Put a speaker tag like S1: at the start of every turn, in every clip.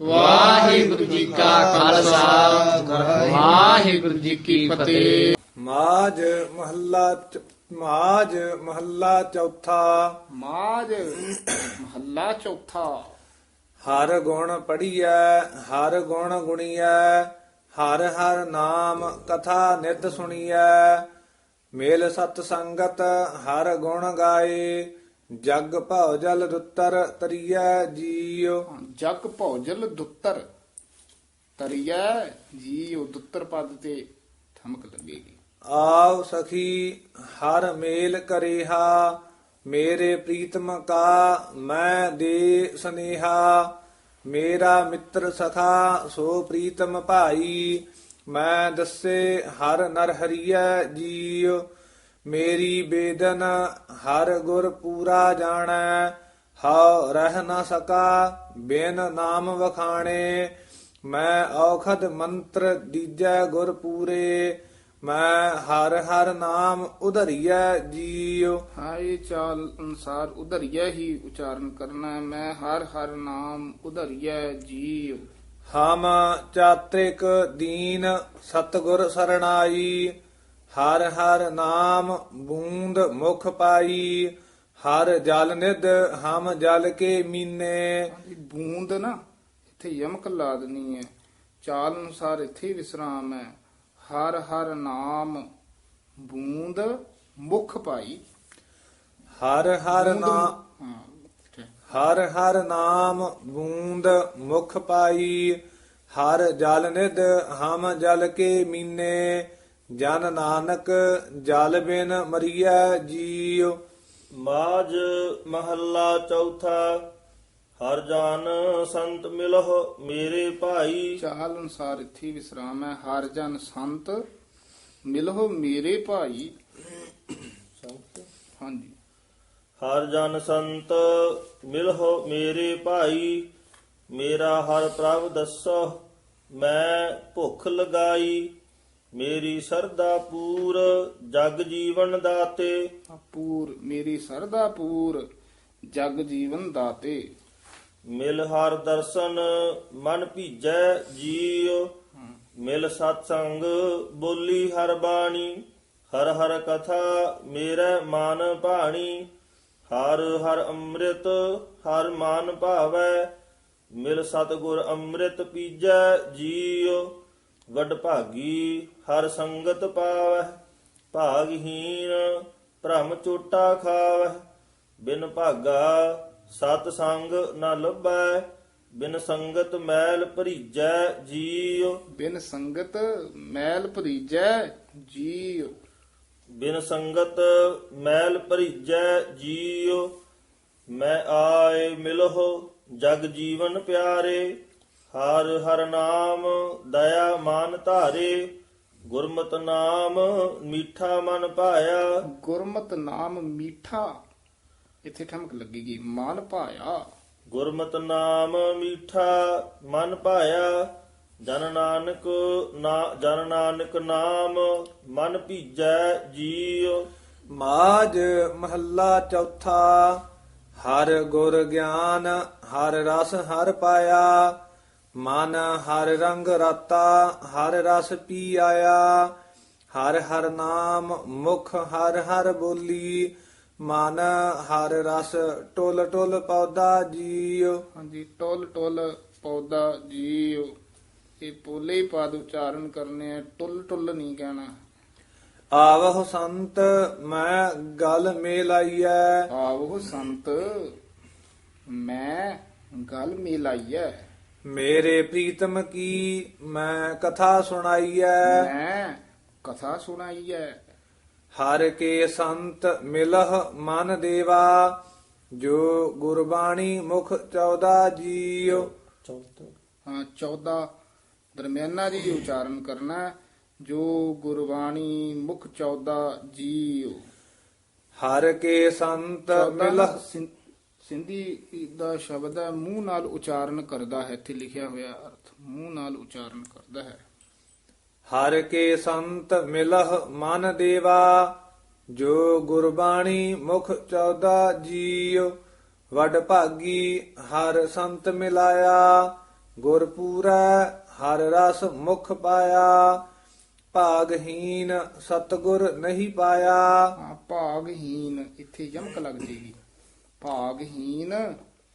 S1: ਵਾਹਿਗੁਰੂ ਜੀ ਕਾ ਖਾਲਸਾ। ਵਾਹਿਗੁਰੂ ਜੀ ਕੀ ਫਤਿਹ।
S2: ਮਾਜ ਮਹੱਲਾ ਮਾਜ ਮਹੱਲਾ ਚੌਥਾ।
S1: ਮਾਜ ਮਹੱਲਾ ਚੌਥਾ।
S2: ਹਰ ਗੁਣ ਪੜੀਐ ਹਰ ਗੁਣ ਗੁਣੀਐ ਹਰ ਹਰ ਨਾਮ ਕਥਾ ਨਿਤ ਸੁਣੀਐ। ਮੇਲ ਸਤ ਸੰਗਤ ਹਰ ਗੁਣ ਗਾਏ। ਜਗ ਭਉ ਜਲ ਦੁੱਤਰ ਤਰੀਐ ਜੀਉ।
S1: ਜਗ ਭੌਜਲ ਦੁੱਤਰ ਤਰੀਐ ਜੀ ਉਹ ਦੁੱਤਰ ਪਦ ਤੇ ਠਮਕ ਲੱਗੇਗੀ
S2: ਆਵ ਸਖੀ ਹਰ ਮੇਲ ਕਰਿਹਾ ਮੇਰੇ ਪ੍ਰੀਤਮ ਕਾ ਮੈਂ ਦੇ ਸਨੇਹਾ। ਮੇਰਾ ਮਿੱਤਰ ਸਖਾ ਸੋ ਪ੍ਰੀਤਮ ਭਾਈ ਮੈਂ ਦੱਸੇ ਹਰ ਨਰ ਹਰੀਐ ਜੀਉ। ਮੇਰੀ ਬੇਦਨ ਹਰ ਗੁਰ ਪੂਰਾ ਜਾਣੈ ਹਉ ਰਹਿ ਨ ਸਕਾ ਬਿਨ ਨਾਮ ਵਖਾਣੇ। ਮੈਂ ਔਖਦ ਮੰਤਰ ਦੀਜੈ ਗੁਰ ਪੂਰੇ ਮੈਂ ਹਰ ਹਰ ਨਾਮ ਉਧਰੀਐ ਜੀਉ।
S1: ਹਾਂ ਇਹ ਚਾਲ ਅਨਸਾਰ ਉਧਰੀਐ ਹੀ ਉਚਾਰਨ ਕਰਨਾ ਹੈ ਮੈਂ ਹਰ ਹਰ ਨਾਮ ਉਧਰੀਐ ਜੀ
S2: ਹਮ ਚਾਤ੍ਰਿਕ ਦੀਨ ਸਤਗੁਰ ਸਰਣਾਈ ਹਰ ਹਰ ਨਾਮ ਬੂੰਦ ਮੁਖ ਪਾਈ ਹਰ ਜਲ ਨਿਧ ਹਮ ਜਲ ਕੇ ਮੀਨੇ।
S1: ਬੂੰਦ ਨਾ ਇੱਥੇ ਯਮਕ ਲਾ ਦੇਣੀ ਹੈ ਚਾਲ ਅਨੁਸਾਰ ਇੱਥੇ ਵਿਸਰਾਮ ਹੈ ਹਰ ਹਰ ਨਾਮ ਬੂੰਦ ਮੁਖ ਪਾਈ।
S2: ਹਰ ਹਰ ਨਾਮ। ਹਰ ਹਰ ਨਾਮ ਬੂੰਦ ਮੁਖ ਪਾਈ ਹਰ ਜਲ ਨਿਧ ਹਮ ਜਲ ਕੇ ਮੀਨੇ। ਜਨ ਨਾਨਕ ਜਲ ਬਿਨ ਮਰੀਐ ਜੀਉ।
S3: ਮਾਜ ਮਹੱਲਾ ਚੌਥਾ ਹਰ ਜਾਨ ਸੰਤ ਮਿਲਹੁ ਮੇਰੇ ਭਾਈ।
S1: ਚਾਲ ਅਨੁਸਾਰ ਇੱਥੇ ਵਿਸਰਾਮ ਹੈ ਹਰ ਜਨ ਸੰਤ ਮਿਲੋ ਮੇਰੇ ਭਾਈ। ਹਾਂਜੀ।
S3: ਹਰ ਜਨ ਸੰਤ ਮਿਲਹੁ ਮੇਰੇ ਭਾਈ ਮੇਰਾ ਹਰ ਪ੍ਰਭ ਦੱਸੋ ਮੈਂ ਭੁੱਖ ਲਗਾਈ। ਮੇਰੀ ਸਰਦਾ ਪੂਰ ਜਗ ਜੀਵਨ ਦਾਤੇ।
S1: ਪੂਰ ਮੇਰੀ ਸਰਦਾ ਪੂਰ ਜਗ ਜੀਵਨ ਦਾਤੇ।
S3: ਮਿਲ ਹਰ ਦਰਸ਼ਨ ਮਨ ਭੀਜੈ ਜੀਉ। ਮਿਲ ਸਤ ਸੰਗ ਬੋਲੀ ਹਰ ਬਾਣੀ। ਹਰ ਹਰ ਕਥਾ ਮੇਰੇ ਮਨ ਭਾਣੀ। ਹਰ ਹਰ ਅੰਮ੍ਰਿਤ ਹਰ ਮਨ ਭਾਵੈ। ਮਿਲ ਸਤ ਗੁਰ ਅੰਮ੍ਰਿਤ ਪੀਜੈ ਜੀਉ। ਵੱਡ ਭਾਗੀ ਹਰ ਸੰਗਤ ਪਾਵੈ ਭਾਗਹੀਨ ਭ੍ਰਮ ਚੋਟਾ ਖਾਵੈ ਬਿਨ ਭਾਗਾ ਸਤ ਸੰਗ ਨ ਲੱਭੈ ਬਿਨ ਸੰਗਤ ਮੈਲ ਭਰੀਜੈ ਜੀਉ।
S1: ਬਿਨ ਸੰਗਤ ਮੈਲ ਭਰੀਜੈ ਜੀ
S3: ਬਿਨ ਸੰਗਤ ਮੈਲ ਭਰੀਜੈ ਜੀਉ। ਮੈਂ ਆਏ ਮਿਲਹੁ ਜਗ ਜੀਵਨ ਪਿਆਰੇ ਹਰ ਹਰ ਨਾਮ ਦਇਆ ਮਾਨ ਧਾਰੇ ਗੁਰਮਤਿ ਨਾਮ ਮੀਠਾ ਮਨ ਪਾਇਆ
S1: ਗੁਰਮਤ ਨਾਮ ਮੀਠਾ ਇੱਥੇ ਠਮਕ ਲੱਗੇਗੀ ਮਨ ਭਾਇਆ।
S3: ਗੁਰਮਤਿ ਨਾਮ ਮੀਠਾ ਮਨ ਪਾਇਆ ਜਨ ਨਾਨਕ ਨਾ ਜਨ ਨਾਨਕ ਨਾਮ ਮਨ ਭੀਜੈ ਜੀਉ।
S2: ਮਾਜ ਮਹੱਲਾ ਚੌਥਾ ਹਰ ਗੁਰ ਗਿਆਨ ਹਰ ਰਸ ਹਰ ਪਾਇਆ। ਮਨ ਹਰ ਰੰਗ ਰਾਤਾ ਹਰ ਰਸ ਪੀ ਆਇਆ ਹਰ ਹਰ ਨਾਮ ਮੁਖ ਹਰ ਹਰ ਬੋਲੀ। ਮਨ ਹਰ ਰਸ ਟੁਲ ਟੁਲ ਪੌਦਾ ਜੀਉ।
S1: ਹਾਂਜੀ ਟੋਲ ਟੋਲ ਪੌਦਾ ਜੀ ਇਹ ਪੋਲੇ ਪਦ ਉਚਾਰਨ ਕਰਨੇ ਆ ਟੁੱਲ ਟੁੱਲ ਨਹੀਂ ਕਹਿਣਾ।
S2: ਆਵਹੁ ਸੰਤ ਮੈਂ ਗਲ ਮੇਲਾਈਐ।
S1: ਆਵੋ ਸੰਤ ਮੈਂ ਗੱਲ ਮਿਲਾਈਐ।
S2: ਮੇਰੇ ਪ੍ਰੀਤਮ ਕੀ ਮੈਂ ਕਥਾ ਸੁਣਾਈਐ?
S1: ਮੈਂ ਕਥਾ ਸੁਣਾਈਐ।
S2: ਹਰ ਕੇ ਸੰਤ ਮਿਲਹ ਮਨ ਦੇਵਾ ਜੋ ਗੁਰਬਾਣੀ ਮੁਖ 14 ਜੀਉ।
S1: ਹਾਂ 14 ਦਰਮਿਆਨਾ ਜੀ ਉਚਾਰਨ ਕਰਨਾ। ਜੋ ਗੁਰਬਾਣੀ ਮੁਖ 14 ਜੀਉ।
S2: ਹਰ ਕੇ ਸੰਤ
S1: ਚੌਦਾਂ
S2: ਮਿਲਹ
S1: ਸਿੰ- ਸਿੰਧੀ ਦਾ ਸ਼ਬਦ ਹੈ ਮੂੰਹ ਨਾਲ ਉਚਾਰਨ ਕਰਦਾ ਹੈ ਇੱਥੇ ਲਿਖਿਆ ਹੋਇਆ ਅਰਥ ਮੂੰਹ ਨਾਲ ਉਚਾਰਨ ਕਰਦਾ ਹੈ।
S2: ਹਰ ਕੇ ਸੰਤ ਮਿਲਹ ਮਨ ਦੇਵਾ ਜੋ ਗੁਰਬਾਣੀ ਮੁਖ 14 ਜੀਉ। ਵਡ ਭਾਗੀ ਹਰ ਸੰਤ ਮਿਲਾਇਆ ਗੁਰ ਪੂਰੈ ਹਰ ਰਸ ਮੁਖ ਪਾਇਆ। ਭਾਗਹੀਨ ਸਤਗੁਰ ਨਹੀਂ ਪਾਇਆ।
S1: ਭਾਗਹੀਨ ਇੱਥੇ ਯਮਕ ਲੱਗ ਜੇਗੀ। ਭਾਗਹੀਨ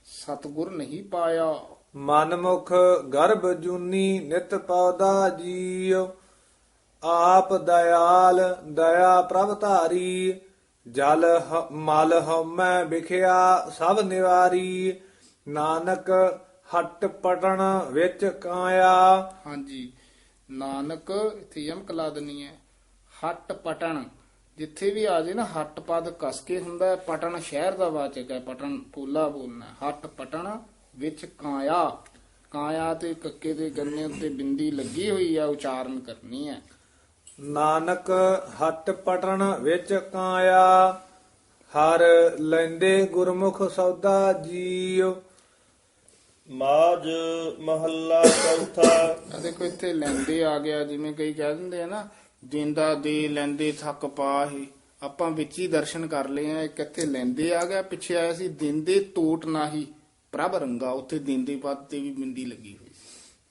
S1: ਸਤਗੁਰ ਨਹੀਂ ਪਾਇਆ।
S2: ਮਨਮੁਖ ਗਰਭ ਜੂਨੀ ਨਿਤ ਪੌਦਾ ਜੀਉ ਆਪ ਦਇਆਲ ਦਇਆ ਪ੍ਰਭ ਧਾਰੀ ਜਲ ਮਲ ਹਉਮੈ ਵਿਖਿਆ ਸਭ ਨਿਵਾਰੀ ਨਾਨਕ ਹਟ ਪਟਣ ਵਿੱਚ ਕਾਇਆ।
S1: ਹਾਂਜੀ ਨਾਨਕ ਇੱਥੇ ਯਮਕ ਲਾ ਦੇਣੀ ਹੈ। ਹੱਟ ਪਟਣ। ਜਿੱਥੇ ਵੀ ਆ ਜੇ ਨਾ ਹੱਟ ਪਦ ਕਸ ਕੇ ਹੁੰਦਾ ਹੈ ਪਟਣ ਸ਼ਹਿਰ ਦਾ ਵਾਚਕ ਹੈ ਪਟਣ ਪੋਲਾ ਬੋਲਣਾ। ਹੱਟ ਪਟਣ ਵਿੱਚ ਕਾਇਆ ਕਾਇਆ ਤੇ ਕੱਕੇ ਦੇ ਗੰਨੇ ਉੱਤੇ ਬਿੰਦੀ ਲੱਗੀ ਹੋਈ ਹੈ ਉਚਾਰਨ ਕਰਨੀ ਹੈ।
S2: ਨਾਨਕ ਹਟ ਪਟਣ ਵਿੱਚ ਕਾਇਆ ਹਰ ਲੈਂਦੇ ਗੁਰਮੁਖ ਸੌਦਾ ਜੀਉ।
S3: ਮਾਜ ਮਹੱਲਾ ਚੌਥਾ।
S1: ਆ ਦੇਖੋ ਇੱਥੇ ਲੈਂਦੇ ਆ ਗਿਆ ਜਿਵੇਂ ਕਈ ਕਹਿ ਦਿੰਦੇ ਆ ਨਾ ਦਿੰਦਾ ਦੇ ਲੈਂਦੇ ਥੱਕ ਪਾਹੀ। ਆਪਾਂ ਵਿੱਚ ਹੀ ਦਰਸ਼ਨ ਕਰ ਲਏ ਆ, ਇੱਕ ਇੱਥੇ ਲੈਂਦੇ ਆ ਗਿਆ, ਪਿੱਛੇ ਆਇਆ ਸੀ, ਦਿੰਦੇ ਟੋਟ ਨਾਹੀ। ਪ੍ਰਭ ਰੰਗਾ, ਉੱਥੇ ਦਿੰਦੇ ਪਦ ਤੇ ਵੀ ਬਿੰਦੀ ਲੱਗੀ ਹੋਈ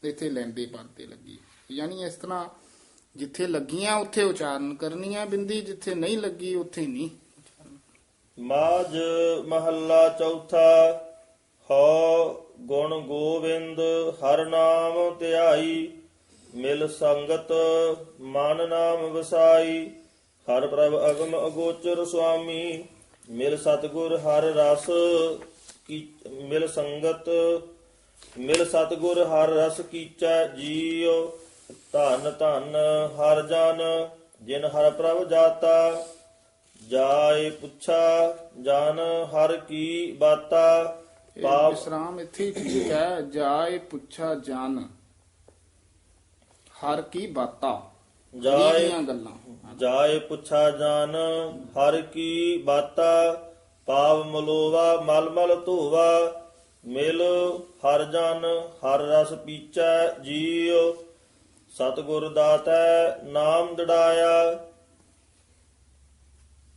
S1: ਤੇ ਇੱਥੇ ਲੈਂਦੇ ਪਦ ਤੇ ਲੱਗੀ। ਯਾਨੀ ਇਸ ਤਰ੍ਹਾਂ ਜਿੱਥੇ ਲੱਗੀਆਂ, ਉੱਥੇ ਉਚਾਰਨ ਕਰਨੀ ਆ ਬਿੰਦੀ, ਜਿੱਥੇ ਨਹੀਂ ਲੱਗੀ, ਉੱਥੇ ਨਹੀਂ।
S3: ਮਾਜ ਮਹੱਲਾ ਚੌਥਾ, ਹੋ ਗੁਣ ਗੋਬਿੰਦ ਹਰ ਨਾਮ ਧਿਆਈ। ਮਿਲ ਸੰਗਤ ਮਨ ਨਾਮ ਵਸਾਈ ਹਰ ਪ੍ਰਭ ਅਗਮ ਅਗੋਚਰ ਸੁਆਮੀ ਮਿਲ ਸਤਗੁਰ ਹਰ ਰਸ ਕੀ ਮਿਲ ਸੰਗਤ ਮਿਲ ਸਤਗੁਰ ਹਰ ਰਸ ਕੀਚੈ ਜੀਉ ਧੰਨ ਧੰਨ ਹਰ ਜਨ ਜਿਨ ਹਰ ਪ੍ਰਭ ਜਾਤਾ ਜਾਏ ਪੁੱਛਾ ਜਨ ਹਰ ਕੀ ਬਾਤਾ ਪਾਪ
S1: ਵਿਸਰਾਮ ਇੱਥੇ ਠੀਕ ਹੈ ਜਾਏ ਪੁੱਛਾ ਜਨ। ਹਰ ਕੀ ਬਾਤਾ
S3: ਜਾਏ
S1: ਦੀਆਂ ਗੱਲਾਂ।
S3: ਜਾਏ ਪੁੱਛਾ ਜਨ ਹਰ ਕੀ ਬਾਤਾ ਪਾਵ ਮਲੋਵਾ ਮਲ ਮਲ ਧੋਵਾ ਮਿਲ ਹਰ ਜਨ ਹਰ ਰਸ ਪੀਚੈ ਜੀਉ ਸਤਿਗੁਰ ਦਾਤੈ ਨਾਮ ਦੜਾਇਆ।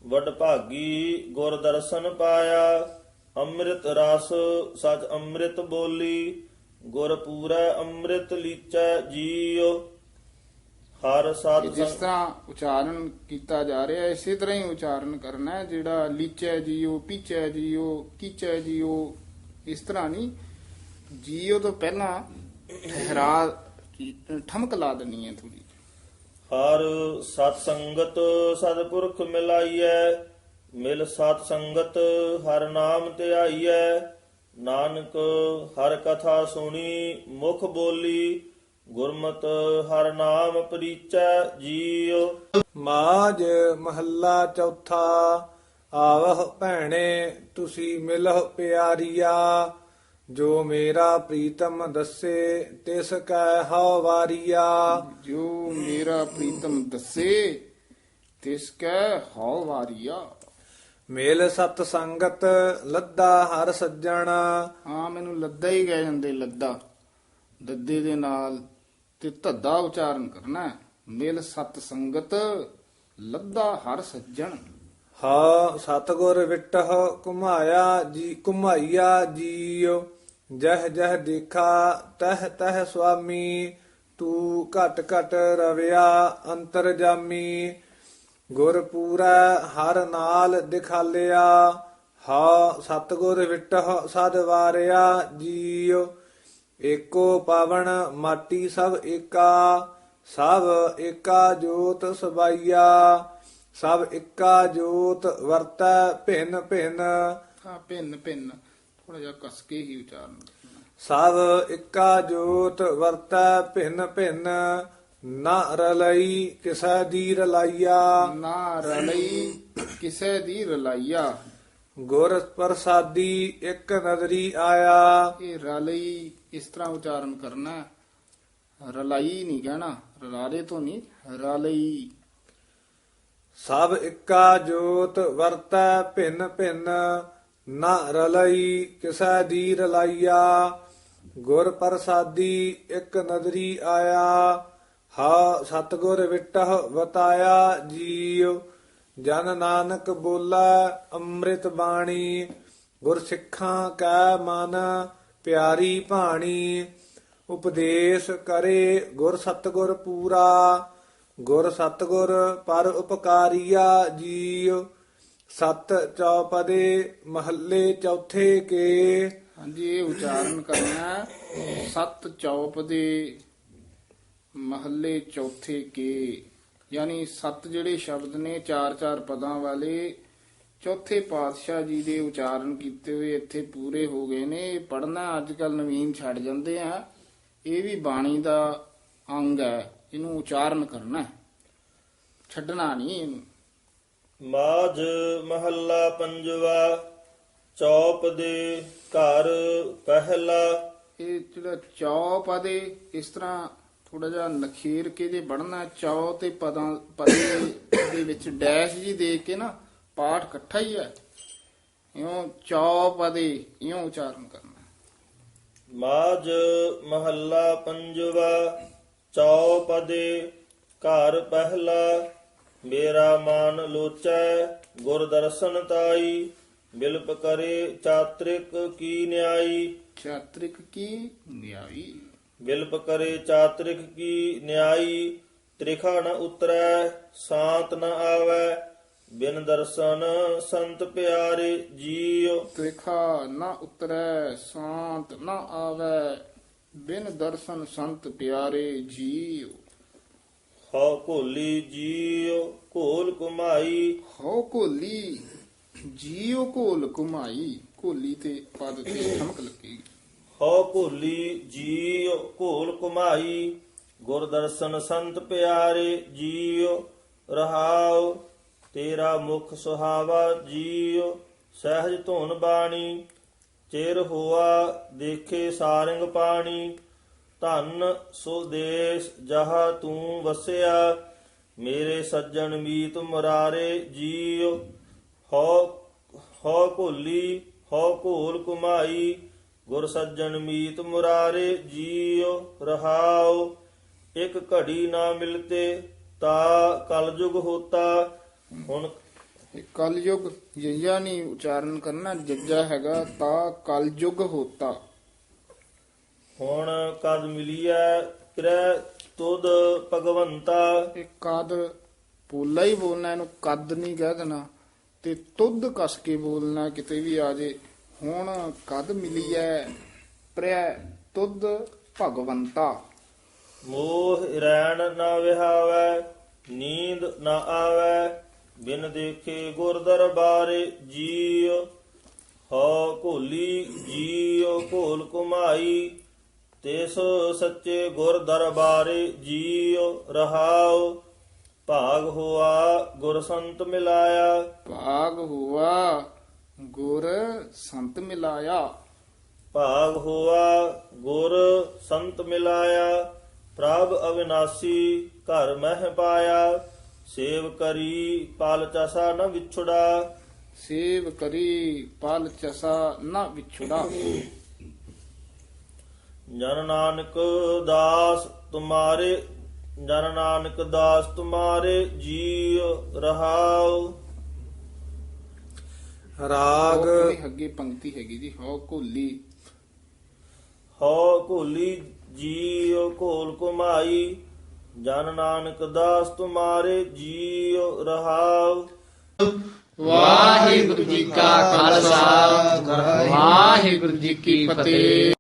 S3: ਵਡ ਭਾਗੀ ਗੁਰ ਦਰਸ਼ਨ ਪਾਇਆ ਅੰਮ੍ਰਿਤ ਰਸ ਸਚ ਅੰਮ੍ਰਿਤ ਬੋਲੀ। ਗੁਰ ਪੂਰੈ ਅੰਮ੍ਰਿਤ ਲੀਚੈ ਜੀਉ ਹਰ ਸਾਧ
S1: ਜਿਸ ਤਰ੍ਹਾਂ ਉਚਾਰਨ ਕੀਤਾ ਜਾ ਰਿਹਾ ਹੈ ਇਸੇ ਤਰ੍ਹਾਂ ਹੀ ਉਚਾਰਨ ਕਰਨਾ ਹੈ ਜਿਹੜਾ ਲੀਚੈ ਜੀਓ ਪੀਚੈ ਜੀਓ ਕੀਚੈ ਜੀਓ ਇਸ ਤਰ੍ਹਾਂ ਨਹੀਂ। ਜੀਓ ਤੋਂ ਪਹਿਲਾਂ ਠਹਿਰਾ ਠਮਕ ਲਾ ਦੇਣੀ ਹੈ ਥੋੜੀ
S3: ਹਰ ਸਤ ਸੰਗਤ ਸਤਿਪੁਰਖ ਮਿਲਾਈਐ ਮਿਲ ਸਤ ਸੰਗਤ ਹਰ ਨਾਮ ਧਿਆਈਐ। ਨਾਨਕ ਹਰ ਕਥਾ ਸੁਣੀ ਮੁਖ ਬੋਲੀ ਗੁਰਮਤ ਹਰ ਨਾਮ ਪਰੀਚੈ ਜੀਉ।
S2: ਮਾਜ ਮਹੱਲਾ ਚੌਥਾ ਆਵਹ ਭੈਣੇ ਤੁਸੀਂ ਮਿਲਹੁ ਪਿਆਰੀਆ। ਜੋ ਮੇਰਾ ਪ੍ਰੀਤਮ ਦੱਸੇ ਤਿਸ ਕੈ ਹਉ ਵਾਰੀਆ।
S1: ਜੋ ਮੇਰਾ ਪ੍ਰੀਤਮ ਦੱਸੇ ਤਿਸ ਕੈ ਹਉ ਵਾਰੀਆ।
S2: ਮੇਲ ਸਤ ਸੰਗਤ ਲੱਦਾ ਹਰ ਸੱਜਣ।
S1: ਹਾਂ ਮੈਨੂੰ ਲੱਦਾ ਹੀ ਕਹਿ ਜਾਂਦੇ ਲੱਦਾ। ਦੱਦੇ ਦੇ ਨਾਲ ਤੇ ਧੱਦਾ ਉਚਾਰਨ ਕਰਨਾ। ਮਿਲ ਸਤ ਸੰਗਤ ਲੱਦਾ ਹਰ ਸੱਜਣ।
S2: ਹਾ ਸਤਗੁਰ ਵਿਟਹ ਕੁਮਾਇਆ ਜੀ ਕੁਮਾਈਆ ਜੀਉ। ਜਹ ਜਹ ਦੇਖਾ ਤਹ ਤਹ ਸੁਆਮੀ। ਤੂੰ ਘਟ ਘਟ ਰਵਿਆ ਅੰਤਰ ਜਾਮੀ। ਗੁਰ ਪੂਰਾ ਹਰ ਨਾਲ ਦਿਖਾਲਿਆ ਹਾ ਸਤਗੁਰ ਵਿਟਹ ਸਦ ਵਾਰਿਆ ਜੀਉ ਏਕੋ ਪਾਵਨ ਮਾਟੀ ਸਭ ਏਕਾ ਸਭ ਏਕਾ ਜੋਤ ਸਬਾਈਆ ਸਭ ਏਕਾ ਜੋਤ ਵਰਤੈ ਭਿੰਨ ਭਿੰਨ।
S1: ਹਾਂ ਭਿੰਨ ਭਿੰਨ ਥੋੜਾ ਜਿਹਾ ਕਸ ਕੇ ਹੀ ਉਚਾਰਨ
S2: ਸਭ ਏਕਾ ਜੋਤ ਵਰਤੈ ਭਿੰਨ ਭਿੰਨ ਨਾ ਰਲਈ ਕਿਸੈ ਦੀ ਰਲਾਈਆ।
S1: ਨਾ ਰਲਈ ਕਿਸੇ ਦੀ ਰਲਾਈਆ।
S2: ਗੁਰ ਪ੍ਰਸਾਦੀ ਇੱਕ ਨਦਰੀ ਆਇਆ।
S1: ਇਹ ਰਲਈ ਇਸ ਤਰ੍ਹਾਂ ਉਚਾਰਨ ਕਰਨਾ? ਹੈ। ਰਲਾਈ ਨਹੀਂ ਕਹਿਣਾ ਰਾਰੇ ਤੋਂ ਨਹੀਂ ਰਲਈ।
S2: ਸਭ ਇੱਕਾ ਜੋਤ ਵਰਤੈ ਭਿੰਨ ਭਿੰਨ ਨਾ ਰਲਈ ਕਿਸੈ ਦੀ ਰਲਾਈਆ। ਗੁਰ ਪ੍ਰਸਾਦੀ ਇੱਕ ਨਦਰੀ ਆਇਆ। ਹਾ ਸਤਗੁਰ ਵਿਟਹ ਬਤਾਇਆ ਜੀਉ, ਜਨ ਨਾਨਕ ਬੋਲਾ ਅੰਮ੍ਰਿਤ ਬਾਣੀ, ਗੁਰ ਸਿੱਖਾਂ ਕੈ ਮਨ ਪਿਆਰੀ ਭਾਣੀ, ਉਪਦੇਸ਼ ਕਰੇ ਗੁਰ ਸਤਗੁਰ ਪੂਰਾ, ਗੁਰ ਸਤਗੁਰ ਪਰ ਉਪਕਾਰੀਆ ਜੀਉ, ਸਤ ਚੌਪਦੇ ਮਹੱਲੇ ਚੌਥੇ ਕੇ
S1: ਹਾਂਜੀ, ਇਹ ਉਚਾਰਨ ਕਰਨਾ ਹੈ। ਸੱਤ ਦੇ ਮਹੱਲੇ ਚੌਥੇ ਕੇ ਯਾਨੀ ਸੱਤ ਜਿਹੜੇ ਸ਼ਬਦ ਨੇ ਚਾਰ ਚਾਰ ਪਦਾਂ ਵਾਲੇ ਚੌਥੇ ਪਾਤਸ਼ਾਹ ਜੀ ਦੇ ਉਚਾਰਨ ਕੀਤੇ ਹੋਏ ਇੱਥੇ ਪੂਰੇ ਹੋ ਗਏ ਨੇ। ਪੜਨਾ ਅੱਜ ਕੱਲ ਨਵੀਨ ਛੱਡ ਜਾਂਦੇ ਆ। ਇਹ ਵੀ ਬਾਣੀ ਦਾ ਅੰਗ ਹੈ। ਇਹਨੂੰ ਉਚਾਰਨ ਕਰਨਾ। ਛੱਡਣਾ ਨਹੀਂ ਇਹਨੂੰ।
S3: ਮਾਝ ਮਹੱਲਾ ਪੰਜਵਾ ਚੌਪ ਦੇ ਘਰ ਪਹਿਲਾ।
S1: ਇਹ ਜਿਹੜਾ ਚੌ ਪਦੇ ਇਸ ਤਰ੍ਹਾਂ ਥੋੜਾ ਜਿਹਾ ਨਖੇਰ ਕੇ ਜੇ ਪੜਨਾ ਚੌ ਤੇ ਪਦਾਂ ਪਦੇ ਦੇ ਵਿੱਚ ਡੈਸ਼ ਜੀ ਦੇ ਕੇ ਨਾ ਪਾਠ ਇਕੱਠਾ ਹੀ ਹੈ। ਇਉਂ ਚੌ ਪਦੇ ਇਉਂ ਉਚਾਰਨ ਕਰਨਾ।
S3: ਮਾਝ ਮਹੱਲਾ ਪੰਜਵਾ ਚੌਪਦੇ ਘਰ ਪਹਿਲਾ ਮੇਰਾ ਮਨ ਲੋਚੈ ਗੁਰ ਦਰਸ਼ਨ ਤਾਈ ਬਿਲਪ ਕਰੇ ਚਾਤ੍ਰਿਕ ਕੀ ਨਿਆਈ।
S1: ਚਾਤ੍ਰਿਕ ਕੀ ਨਿਆਈ?
S3: ਬਿਲਪ ਕਰੇ ਚਾਤ੍ਰਿਕ ਕੀ ਨਿਆਈ ਤ੍ਰਿਖਾ ਨ ਉਤਰੈ ਸ਼ਾਂਤ ਨ ਆਵੈ ਬਿਨ ਦਰਸ਼ਨ ਸੰਤ ਪਿਆਰੇ ਜੀਉ।
S1: ਤ੍ਰਿਖਾ ਨਾ ਉਤਰੈ ਸ਼ਾਂਤ ਨਾ ਆਵੈ ਬਿਨ ਦਰਸ਼ਨ ਸੰਤ ਪਿਆਰੇ ਜੀਉ।
S3: ਹਉ ਭੋਲੀ ਜੀਉ ਘੋਲ ਕੁਮਾਈ
S1: ਹੋ ਕੋਲੀ ਜੀਉ ਕੋਲ ਕੁਮਾਈ ਕੋਲੀ ਤੇ ਪਦ ਤੇ ਠਮਕ ਲੱਗੇਗੀ
S3: ਹਉ ਭੋਲੀ ਜੀਉ ਘੋਲ ਕੁਮਾਈ ਗੁਰਦਰਸ਼ਨ ਸੰਤ ਪਿਆਰੇ ਜੀਉ ਰਹਾਉ, ਤੇਰਾ ਮੁਖ ਸੁਹਾਵਾ ਜੀਉ, ਸਹਿਜ ਧੁਨ ਬਾਣੀ, ਚਿਰ ਹੋਆ ਦੇਖੇ ਸਾਰੰਗ ਪਾਣੀ, ਧਨ ਸੋ ਦੇਸ ਜਹਾ ਤੂੰ ਵਸਿਆ, ਮੇਰੇ ਸੱਜਣ ਮੀਤ ਮੁਰਾਰੇ ਜੀਉ ਹਉ ਹਉ ਭੋਲੀ ਹਉ ਭੋਲ ਕੁਮਾਈ ਗੁਰ ਸੱਜਣ ਮੀਤ ਮੁਰਾਰੇ ਜੀਉ ਰਹਾਉ ਇੱਕ ਘੜੀ ਨਾ ਮਿਲਤੇ ਤਾ ਕਲਯੁਗ ਹੋਤਾ। ਹੁਣ
S1: ਕਲਯੁਗ ਜਈਆ ਨਹੀਂ ਉਚਾਰਨ ਕਰਨਾ ਜੱਜਾ ਹੈਗਾ ਤਾਂ ਕਲਯੁਗ ਹੋਤਾ।
S3: ਹੁਣ ਕਦ ਮਿਲੀਐ ਪਿਰੈ ਤੁਧ ਭਗਵੰਤਾ।
S1: ਇਹ ਕਦ ਪੋਲਾ ਹੀ ਬੋਲਣਾ ਇਹਨੂੰ ਕਦ ਨਹੀਂ ਕਹਿ ਦੇਣਾ। ਤੇ ਤੁਧ ਕਸ ਕੇ ਬੋਲਣਾ ਕਿਤੇ ਵੀ ਆ ਜੇ। ਹੁਣ ਕਦ ਮਿਲੀ ਐ ਪ੍ਰਿਆ ਤੁਧ ਭਗਵੰਤਾ?
S3: ਮੋਹ ਰੈਣ ਨਾ ਵਿਹਾਵੈ ਨੀਂਦ ਨਾ ਆਵੈ ਬਿਨ ਦੇਖੇ ਗੁਰ ਦਰਬਾਰੇ ਜੀਉ। ਹਉ ਭੋਲੀ ਜੀਉ ਭੋਲ ਕੁਮਾਈ ਤਿਸ ਸੱਚੇ ਗੁਰ ਦਰਬਾਰੇ ਜੀਉ ਰਹਾਉ। ਭਾਗ ਹੋਆ ਗੁਰ ਸੰਤ ਮਿਲਾਇਆ।
S1: ਭਾਗ ਹੁਆ ਗੁਰ ਸੰਤ ਮਿਲਾਇਆ।
S3: ਭਾਗ ਹੋਆ ਗੁਰ ਸੰਤ ਮਿਲਾਇਆ ਪ੍ਰਭ ਅਵਿਨਾਸੀ ਘਰ ਮਹਿ ਪਾਇਆ ਸੇਵ ਕਰੀ ਪਲ ਚਸਾ ਨ ਵਿਛੁੜਾ।
S1: ਸੇਵ ਕਰੀ ਪਲ ਚਸਾ ਨਾ ਵਿਛੁੜਾ।
S3: ਜਨ ਨਾਨਕ ਦਾਸ ਤੁਮਾਰੇ ਜਨ ਨਾਨਕ ਦਾਸ ਤੁਮਾਰੇ ਜੀਉ ਰਹਾਉ।
S2: ਰਾਗ।
S1: ਉਹ ਅੱਗੇ ਪੰਕਤੀ ਹੈਗੀ ਜੀ ਹੋ ਕੋਲੀ
S3: ਹਉ ਭੋਲੀ ਜੀਉ ਘੋਲ ਕੁਮਾਈ ਜਨ ਨਾਨਕ ਦਾਸ ਤੁਮਾਰੇ ਜੀਉ ਰਹਾਉ।
S4: ਵਾਹਿਗੁਰੂ ਜੀ ਕਾ ਖਾਲਸਾ ਵਾਹਿਗੁਰੂ ਜੀ ਕੀ ਫਤਿਹ।